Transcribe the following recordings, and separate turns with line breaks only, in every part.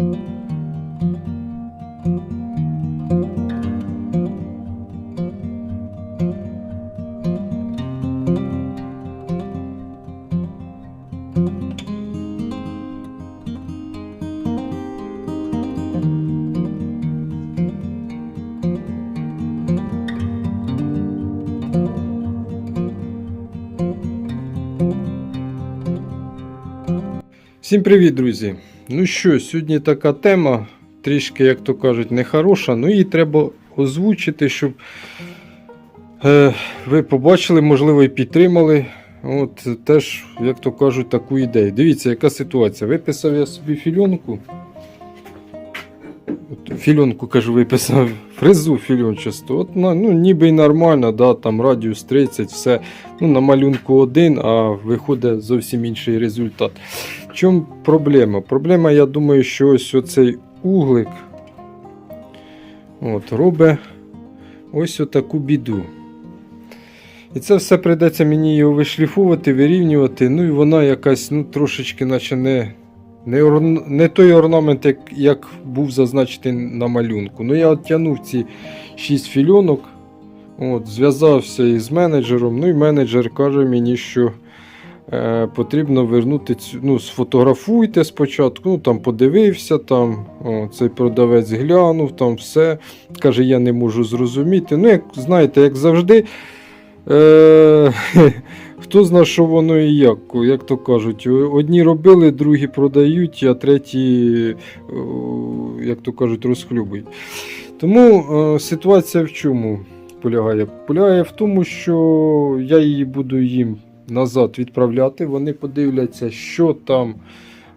Всім привіт, друзі! Ну що, сьогодні така тема, трішки, як то кажуть, нехороша, ну її треба озвучити, щоб е, ви побачили, можливо, і підтримали. От теж, як то кажуть, таку ідею. Дивіться, яка ситуація. Виписав я собі фільонку. Фільонку, кажу, виписав фрезу фільончасту. От, ну, ніби й нормально, да, там радіус 30, все. Ну, на малюнку один, а виходить зовсім інший результат. Чому проблема? Проблема, я думаю, що ось оцей углик от, робить ось отаку біду. І це все прийдеться мені його вишліфувати, вирівнювати. Ну і вона якась ну, трошечки, наче не, не, орн- не той орнамент, як, як був зазначений на малюнку. Ну я тягнув ці 6 фільонок, от, зв'язався із менеджером. Ну і менеджер каже мені, що е, потрібно вернути цю. Ну, сфотографуйте спочатку. Ну там подивився, там о, цей продавець глянув, там все. Каже, я не можу зрозуміти. Ну, як знаєте, як завжди. Е, хто зна, що воно і як, як то кажуть, одні робили, другі продають, а треті, як то кажуть, розхлюбують. Тому е, ситуація в чому полягає? Полягає в тому, що я її буду їм назад відправляти. Вони подивляться, що там,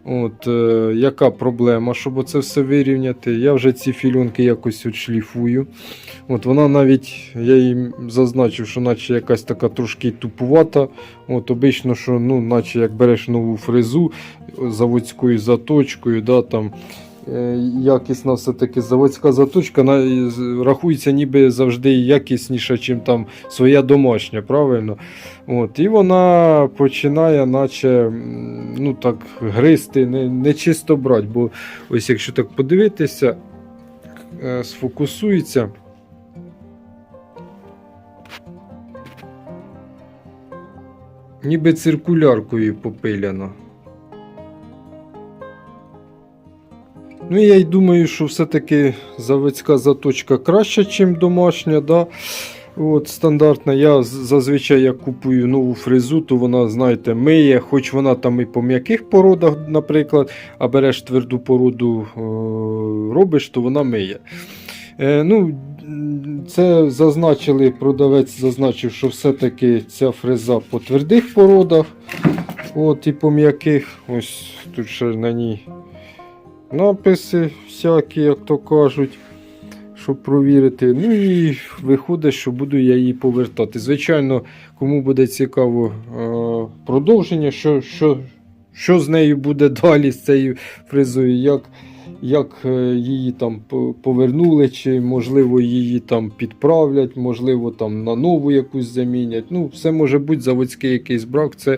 от, е, яка проблема, щоб оце все вирівняти. Я вже ці фільонки якось відшліфую. От вона навіть, я їм зазначив, що наче якась така трошки тупувата. От обично, що ну, наче як береш нову фрезу заводською заточкою, да, там, якісна все-таки заводська заточка рахується ніби завжди якісніша, ніж там своя домашня, правильно? От, і вона починає, наче ну, так, гризти, не, не чисто брати, бо ось якщо так подивитися, е, сфокусується. Ніби циркуляркою попиляно. Ну, я й думаю, що все-таки заводська заточка краща, ніж домашня. Да? От, стандартна. Я зазвичай як купую нову фрезу, то вона, знаєте, миє, хоч вона там і по м'яких породах, наприклад, а береш тверду породу, е, робиш, то вона миє. Е, ну, це зазначили, продавець зазначив, що все-таки ця фреза по твердих породах. От, і по м'яких. Ось тут ще на ній написи всякі, як то кажуть, щоб провірити. Ну і виходить, що буду я її повертати. Звичайно, кому буде цікаво е, продовження, що, що, що з нею буде далі з цією фрезою, як, як е, її там повернули, чи можливо її там підправлять, можливо там на нову якусь замінять. Ну, все може бути заводський якийсь брак. Це,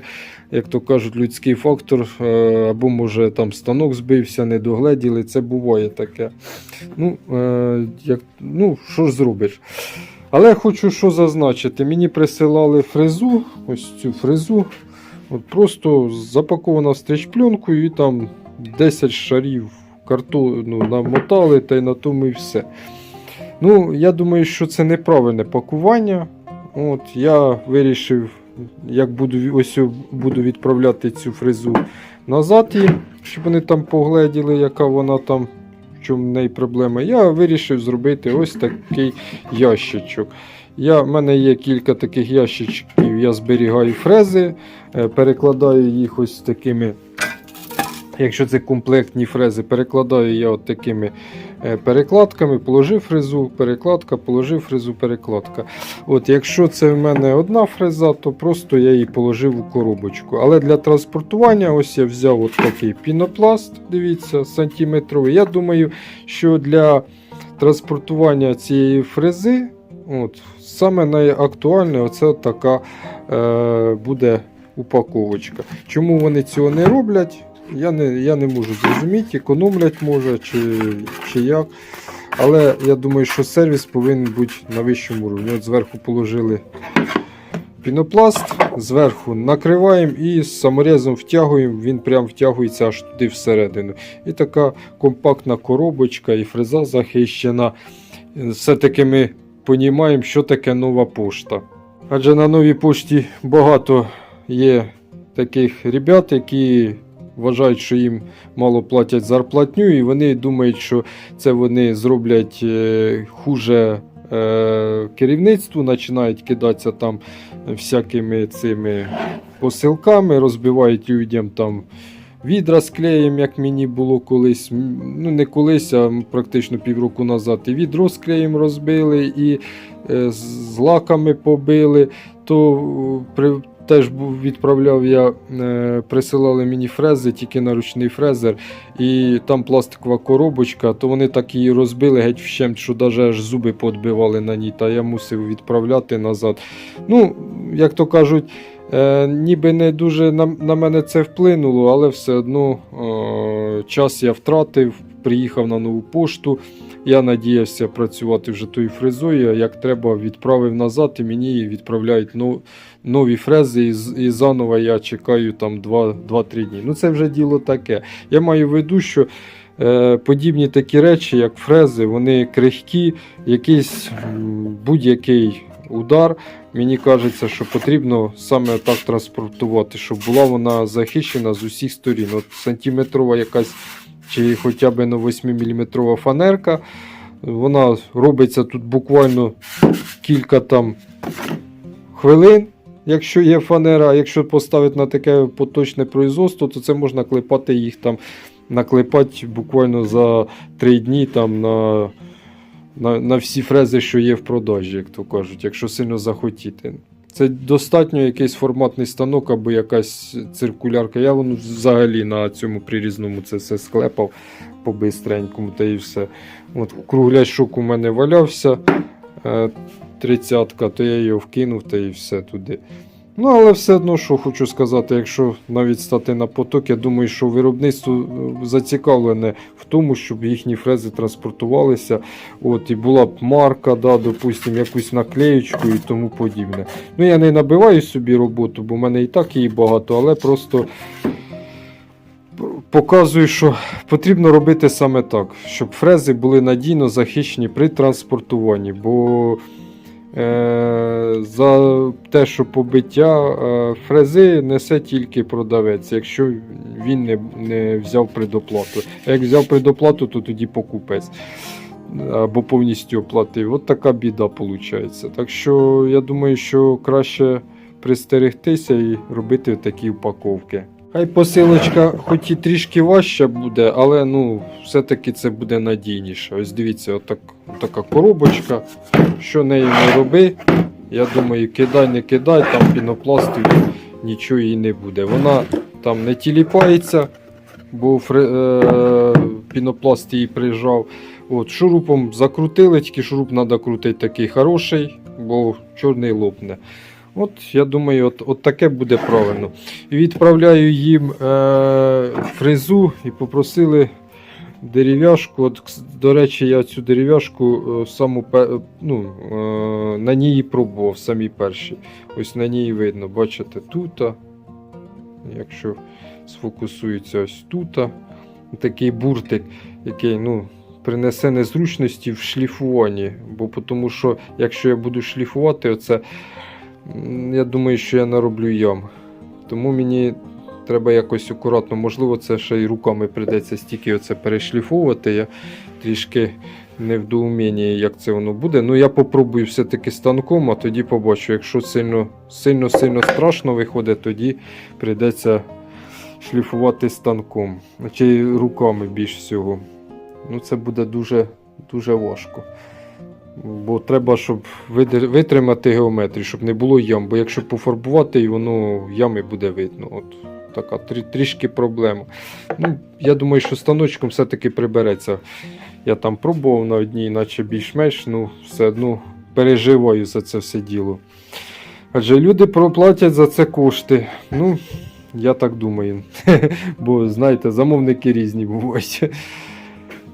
як то кажуть, людський фактор, е, або може там станок збився, не догледіли. Це буває таке. Ну, е, як, ну що ж зробиш? Але хочу що зазначити. Мені присилали фрезу, ось цю фрезу. От просто запакована стрічпленкою і там 10 шарів картону намотали та й на тому і все. Ну, я думаю, що це неправильне пакування. От, я вирішив, як буду ось буду відправляти цю фрезу назад їм, щоб вони там погледіли, яка вона там, в чому в неї проблема. Я вирішив зробити ось такий ящичок. Я, в мене є кілька таких ящичків, я зберігаю фрези, е, перекладаю їх ось такими. Якщо це комплектні фрези, перекладаю я от такими е, перекладками, положив фрезу, перекладка, положив фрезу, перекладка. От, Якщо це в мене одна фреза, то просто я її положив у коробочку. Але для транспортування ось я взяв от такий пінопласт, дивіться, сантиметровий. Я думаю, що для транспортування цієї фрези от, саме найактуальне оце така е, буде упаковочка. Чому вони цього не роблять? Я не, я не можу зрозуміти, економлять може чи, чи як. Але я думаю, що сервіс повинен бути на вищому рівні. От зверху положили пінопласт, зверху накриваємо і з саморезом втягуємо, він прям втягується аж туди всередину. І така компактна коробочка і фреза захищена. Все-таки ми розуміємо, що таке нова пошта. Адже на новій пошті багато є таких ребят, які вважають, що їм мало платять зарплатню, і вони думають, що це вони зроблять е, хуже е, керівництву, починають кидатися там всякими цими посилками, розбивають людям там. Відра з клеєм, як мені було колись, ну не колись, а практично півроку назад. І відро з клеєм розбили, і е, з лаками побили. То теж відправляв я, е, присилали мені фрези, тільки на ручний фрезер, і там пластикова коробочка, то вони так її розбили геть вщент, що навіть аж зуби подбивали на ній, та я мусив відправляти назад. Ну, як то кажуть, Е, ніби не дуже на, на мене це вплинуло, але все одно е, час я втратив, приїхав на нову пошту. Я надіявся працювати вже тою фрезою, як треба, відправив назад і мені відправляють но- нові фрези, і, і заново я чекаю там 2-3 дні. Ну це вже діло таке. Я маю в виду, що е, подібні такі речі, як фрези, вони крихкі, якийсь будь-який удар. Мені кажеться, що потрібно саме так транспортувати, щоб була вона захищена з усіх сторін. От сантиметрова якась чи хоча б на 8-мм фанерка. Вона робиться тут буквально кілька там хвилин, якщо є фанера. Якщо поставити на таке поточне производство, то це можна клепати їх там, наклепати буквально за 3 дні там на на, на всі фрези, що є в продажі, як то кажуть, якщо сильно захотіти. Це достатньо якийсь форматний станок або якась циркулярка. Я воно взагалі на цьому прирізному це все склепав по бистренькому та і все. От кругляшок у мене валявся е, тридцятка, то я його вкинув та і все туди. Ну, але все одно, що хочу сказати, якщо навіть стати на поток, я думаю, що виробництво е, зацікавлене в тому, щоб їхні фрези транспортувалися. От, і була б марка, да, допустим, якусь наклеючку і тому подібне. Ну, я не набиваю собі роботу, бо в мене і так її багато, але просто показую, що потрібно робити саме так, щоб фрези були надійно захищені при транспортуванні. Бо за те, що побиття е, фрези несе тільки продавець, якщо він не, не взяв предоплату. Як взяв предоплату, то тоді покупець або повністю оплатив. От така біда виходить. Так що я думаю, що краще пристерегтися і робити такі упаковки. Хай посилочка хоч і трішки важча буде, але ну, все-таки це буде надійніше. Ось дивіться, отак, така коробочка. Що нею не роби, я думаю, кидай, не кидай, там пінопласту нічого їй не буде. Вона там не тіліпається, бо фре, е, пінопласт її прижав. От, шурупом закрутили, тільки шуруп треба крутити такий хороший, бо чорний лопне. От, я думаю, от, от таке буде правильно. Відправляю їм е, фрезу і попросили дерев'яшку. От, до речі, я цю дерев'яшку е, саму ну, е, на ній пробував, самі перші. Ось на ній видно, бачите, тут. Якщо сфокусується ось тут. Такий буртик, який ну, принесе незручності в шліфуванні. Бо тому що, якщо я буду шліфувати, оце, я думаю, що я нароблю ям. Тому мені треба якось акуратно. Можливо, це ще й руками прийдеться стільки оце перешліфовувати. Я трішки не в доумінні, як це воно буде. Ну, я попробую все-таки станком, а тоді побачу. Якщо сильно сильно сильно страшно виходить, тоді прийдеться шліфувати станком. Чи руками більш всього. Ну, це буде дуже, дуже важко. Бо треба, щоб витримати геометрію, щоб не було ям. Бо якщо пофарбувати, воно ями буде видно. От така трі- трішки проблема. Ну, я думаю, що станочком все-таки прибереться. Я там пробував на одній, наче більш-менш, ну все одно переживаю за це все діло. Адже люди проплатять за це кошти. Ну, Я так думаю. Бо, знаєте, замовники різні бувають.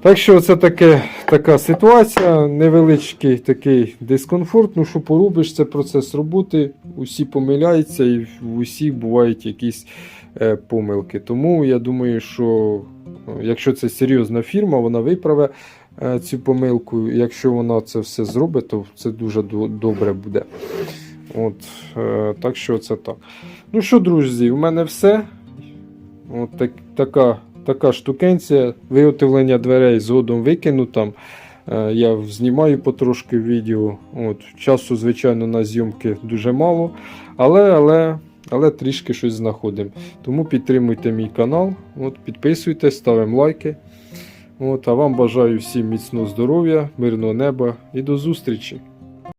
Так що це таке, така ситуація, невеличкий такий дискомфорт. Ну що поробиш, це процес роботи. Усі помиляються і в усіх бувають якісь е, помилки. Тому я думаю, що е, якщо це серйозна фірма, вона виправе е, цю помилку. Якщо вона це все зробить, то це дуже до- добре буде. От, е, так що це так. Ну що, друзі, у мене все. От так, така, така штукенція. Виготовлення дверей згодом викину там. Е, Я знімаю потрошки відео. От, часу, звичайно, на зйомки дуже мало. Але, але, але трішки щось знаходимо. Тому підтримуйте мій канал, от, підписуйтесь, ставимо лайки. От, а вам бажаю всім міцного здоров'я, мирного неба і до зустрічі!